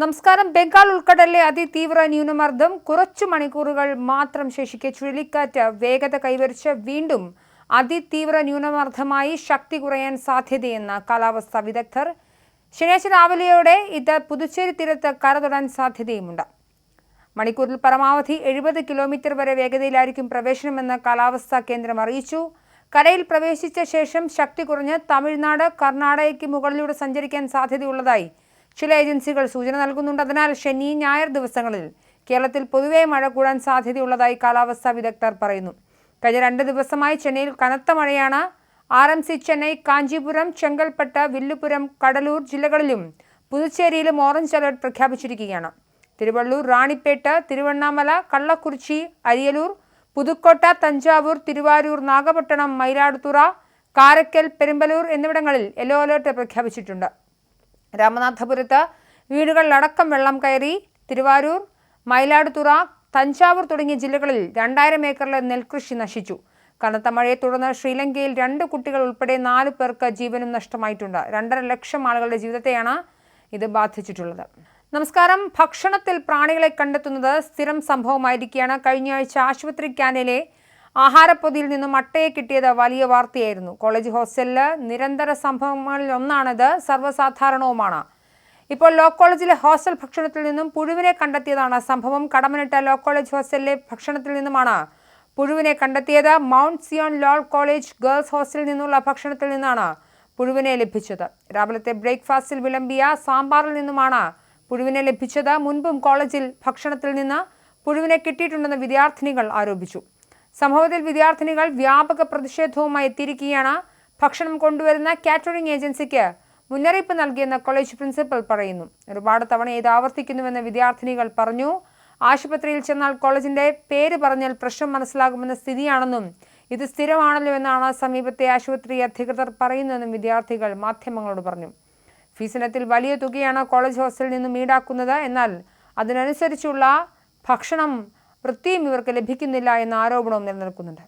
നമസ്കാരം. ബംഗാൾ ഉൾക്കടലിലെ അതിതീവ്ര ന്യൂനമർദ്ദം കുറച്ചു മണിക്കൂറുകൾ മാത്രം ശേഷിക്കെ ചുഴലിക്കാറ്റ് വേഗത കൈവരിച്ച് വീണ്ടും അതിതീവ്ര ന്യൂനമർദ്ദമായി ശക്തി കുറയാൻ സാധ്യതയെന്ന് കാലാവസ്ഥാ വിദഗ്ധർ. ശനിയാഴ്ച രാവിലെയോടെ ഇത് പുതുച്ചേരി തീരത്ത് കരതൊടാൻ സാധ്യതയുമുണ്ട്. മണിക്കൂറിൽ പരമാവധി എഴുപത് കിലോമീറ്റർ വരെ വേഗതയിലായിരിക്കും പ്രവേശനമെന്ന് കാലാവസ്ഥാ കേന്ദ്രം അറിയിച്ചു. കരയിൽ പ്രവേശിച്ച ശേഷം ശക്തി കുറഞ്ഞ് തമിഴ്നാട് കർണാടകയ്ക്ക് മുകളിലൂടെ സഞ്ചരിക്കാൻ സാധ്യതയുള്ളതായി ചില ഏജൻസികൾ സൂചന നൽകുന്നുണ്ട്. അതിനാൽ ശനി ഞായർ ദിവസങ്ങളിൽ കേരളത്തിൽ പൊതുവെ മഴ കൂടാൻ സാധ്യതയുള്ളതായി കാലാവസ്ഥാ വിദഗ്ധർ പറയുന്നു. കഴിഞ്ഞ രണ്ട് ദിവസമായി ചെന്നൈയിൽ കനത്ത മഴയാണ്. R M C Chennai Kanchipuram Chengalpattu Villupuram Cuddalore ജില്ലകളിലും പുതുച്ചേരിയിലും ഓറഞ്ച് അലർട്ട് പ്രഖ്യാപിച്ചിരിക്കുകയാണ്. തിരുവള്ളൂർ റാണിപ്പേട്ട് തിരുവണ്ണാമല കള്ളക്കുറിച്ചി അരിയലൂർ പുതുക്കോട്ട തഞ്ചാവൂർ തിരുവാരൂർ നാഗപട്ടണം മയിലാടുതുറ കാരക്കൽ പെരുമ്പലൂർ എന്നിവിടങ്ങളിൽ യെല്ലോ അലേർട്ട് പ്രഖ്യാപിച്ചിട്ടുണ്ട്. രാമനാഥപുരത്ത് വീടുകളിലടക്കം വെള്ളം കയറി തിരുവാരൂർ മയിലാടുതുറ തഞ്ചാവൂർ തുടങ്ങിയ ജില്ലകളിൽ രണ്ടായിരം ഏക്കറിലെ നെൽകൃഷി നശിച്ചു. കനത്ത മഴയെ തുടർന്ന് ശ്രീലങ്കയിൽ രണ്ട് കുട്ടികൾ ഉൾപ്പെടെ നാല് പേർക്ക് ജീവനും നഷ്ടമായിട്ടുണ്ട്. രണ്ടര ലക്ഷം ആളുകളുടെ ജീവിതത്തെയാണ് ഇത് ബാധിച്ചിട്ടുള്ളത്. നമസ്കാരം. ഭക്ഷണത്തിൽ പ്രാണികളെ കണ്ടെത്തുന്നത് സ്ഥിരം സംഭവമായിരിക്കുകയാണ്. കഴിഞ്ഞ ആഴ്ച ആശുപത്രി ക്യാനിലെ ആഹാരപ്പൊതിയിൽ നിന്നും അട്ടയെ കിട്ടിയത് വലിയ വാർത്തയായിരുന്നു. കോളേജ് ഹോസ്റ്റലിൽ നിരന്തര സംഭവങ്ങളിൽ ഒന്നാണിത് സർവസാധാരണവുമാണ്. ഇപ്പോൾ ലോ കോളേജിലെ ഹോസ്റ്റൽ ഭക്ഷണത്തിൽ നിന്നും പുഴുവിനെ കണ്ടെത്തിയതാണ് സംഭവം. കടമനിട്ട ലോ കോളേജ് ഹോസ്റ്റലിലെ ഭക്ഷണത്തിൽ നിന്നുമാണ് പുഴുവിനെ കണ്ടെത്തിയത്. Mount Zion Law College girls ഹോസ്റ്റലിൽ നിന്നുള്ള ഭക്ഷണത്തിൽ നിന്നാണ് പുഴുവിനെ ലഭിച്ചത്. രാവിലത്തെ ബ്രേക്ക്ഫാസ്റ്റിൽ വിളമ്പിയ സാമ്പാറിൽ നിന്നുമാണ് പുഴുവിനെ ലഭിച്ചത്. മുൻപും കോളേജിൽ ഭക്ഷണത്തിൽ നിന്ന് പുഴുവിനെ കിട്ടിയിട്ടുണ്ടെന്ന് വിദ്യാർത്ഥിനികൾ ആരോപിച്ചു. സംഭവത്തിൽ വിദ്യാർത്ഥിനികൾ വ്യാപക പ്രതിഷേധവുമായി എത്തിയിരിക്കുകയാണ്. ഭക്ഷണം കൊണ്ടുവരുന്ന കാറ്ററിംഗ് ഏജൻസിക്ക് മുന്നറിയിപ്പ് നൽകിയെന്ന് കോളേജ് പ്രിൻസിപ്പൽ പറയുന്നു. ഒരുപാട് തവണ ഇത് ആവർത്തിക്കുന്നുവെന്ന് വിദ്യാർത്ഥിനികൾ പറഞ്ഞു. ആശുപത്രിയിൽ ചെന്നാൽ കോളേജിന്റെ പേര് പറഞ്ഞാൽ പ്രശ്നം മനസ്സിലാകുമെന്ന സ്ഥിതിയാണെന്നും ഇത് സ്ഥിരമാണല്ലോ എന്നാണ് സമീപത്തെ ആശുപത്രി അധികൃതർ പറയുന്നതെന്നും വിദ്യാർത്ഥികൾ മാധ്യമങ്ങളോട് പറഞ്ഞു. ഫീസിനത്തിൽ വലിയ തുകയാണ് കോളേജ് ഹോസ്റ്റലിൽ നിന്നും ഈടാക്കുന്നത്. എന്നാൽ അതിനനുസരിച്ചുള്ള ഭക്ഷണം വൃത്തിയും ഇവർക്ക് ലഭിക്കുന്നില്ല എന്ന ആരോപണവും നിലനിൽക്കുന്നുണ്ട്.